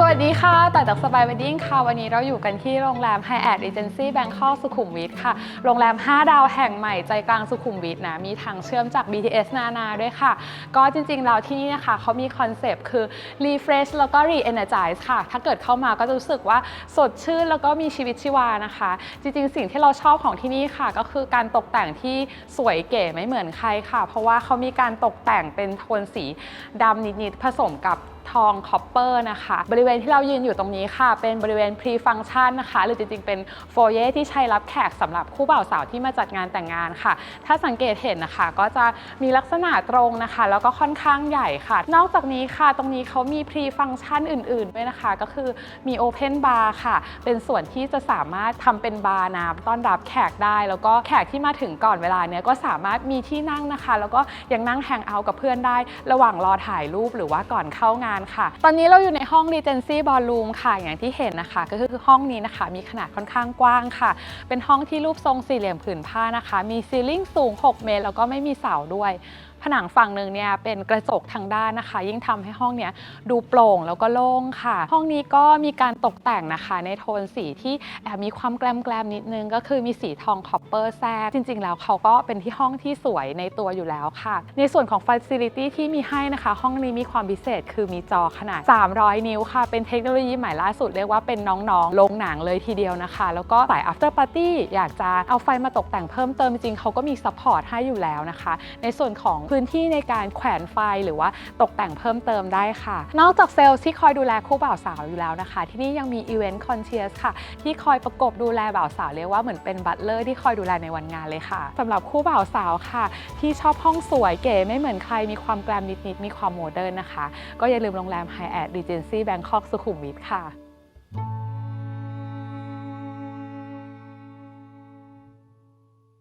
สวัสดีค่ะ ต่อจากสบายเวดดิ้งค่ะ วันนี้เราอยู่กันที่โรงแรม Hyatt Regency Bangkok สุขุมวิทค่ะ โรงแรม 5 ดาวแห่งใหม่ใจกลางสุขุมวิทนะ มีทางเชื่อมจาก BTS นานาด้วยค่ะ ก็จริงๆเราที่นี่นะคะเขามีคอนเซปต์คือ refresh แล้วก็ re-energize ค่ะ ถ้าเกิดเข้ามาก็จะรู้สึกว่าสดชื่นแล้วก็มีชีวิตชีวานะคะ จริงๆ สิ่งที่เราชอบของที่นี่ค่ะ ก็คือการตกแต่งที่สวยเก๋ไม่เหมือนใครค่ะ เพราะว่าเขามีการตกแต่งเป็นโทนสีดำนิดๆผสมกับทองคอปเปอร์นะคะบริเวณที่เรายืนอยู่ตรงนี้ค่ะ เป็นบริเวณพรีฟัง c t ชันนะคะ หรือจริงๆ เป็นโฟเยที่ใช้รับแขกสำหรับคู่บ่าวสาวที่มาจัดงานแต่งงานค่ะ ถ้าสังเกตเห็นนะคะ ก็จะมีลักษณะตรงนะคะ แล้วก็ค่อนข้างใหญ่ค่ะ นอกจากนี้ค่ะ ตรงนี้เขามีพรีฟัง c t ชันอื่นๆด้วยนะคะ ก็คือมีโอเพนบาร์ค่ะ เป็นส่วนที่จะสามารถทำเป็นบาร์น้ำต้อนรับแขกได้ แล้วก็แขกที่มาถึงก่อนเวลาเนี้ยก็สามารถมีที่นั่งนะคะ แล้วก็ยังนั่งแฮงเอาท์กับเพื่อนได้ ระหว่างรอถ่ายรูปหรือว่าก่อนเข้างานค่ะ ตอนนี้เราอยู่ในห้องดีเจ Regency Ballroom ค่ะอย่างที่เห็นนะคะ ก็คือห้องนี้นะคะ มีขนาดค่อนข้างกว้างค่ะ เป็นห้องที่รูปทรงสี่เหลี่ยมผืนผ้านะคะ มีซีลิ่งสูง 6 เมตร แล้วก็ไม่มีเสาด้วยผนังฝั่งหนึ่งเนี่ยเป็นกระจกทางด้านนะคะ ยิ่งทำให้ห้องเนี้ยดูโปร่งแล้วก็โล่งค่ะ ห้องนี้ก็มีการตกแต่งนะคะ ในโทนสีที่แอบมีความแกลมแกลมๆนิดนึง ก็คือมีสีทองคอปเปอร์แทรกจริง ๆ แล้วเขาก็เป็นที่ห้องที่สวยในตัวอยู่แล้วค่ะ ในส่วนของฟั c i ลิตี้ที่มีให้นะคะ ห้องนี้มีความพิเศษคือมีจอขนาด 300 นิ้วค่ะ เป็นเทคโนโลยีใหม่ล่าสุดเรียกว่าเป็นน้องๆโรงหนังเลยทีเดียวนะคะ แล้วก็สาย after party อยากจะเอาไฟมาตกแต่งเพิ่มเติมจริงเขาก็มีซัพพอร์ตให้อยู่แล้วนะคะ ในส่วนของพื้นที่ในการแขวนไฟหรือว่าตกแต่งเพิ่มเติมได้ค่ะ นอกจากเซลล์ที่คอยดูแลคู่บ่าวสาวอยู่แล้วนะคะ ที่นี่ยังมี Event Concierge ค่ะ ที่คอยประกบดูแลบ่าวสาวเรียกว่าเหมือนเป็นบัตเลอร์ที่คอยดูแลในวันงานเลยค่ะสำหรับคู่บ่าวสาวค่ะ ที่ชอบห้องสวยเก๋ไม่เหมือนใครมีความแกรมนิดๆมีความโมเดิร์นนะคะ ก็อย่าลืมโรงแรม Hyatt Regency Bangkok สุขุมวิทค่ะ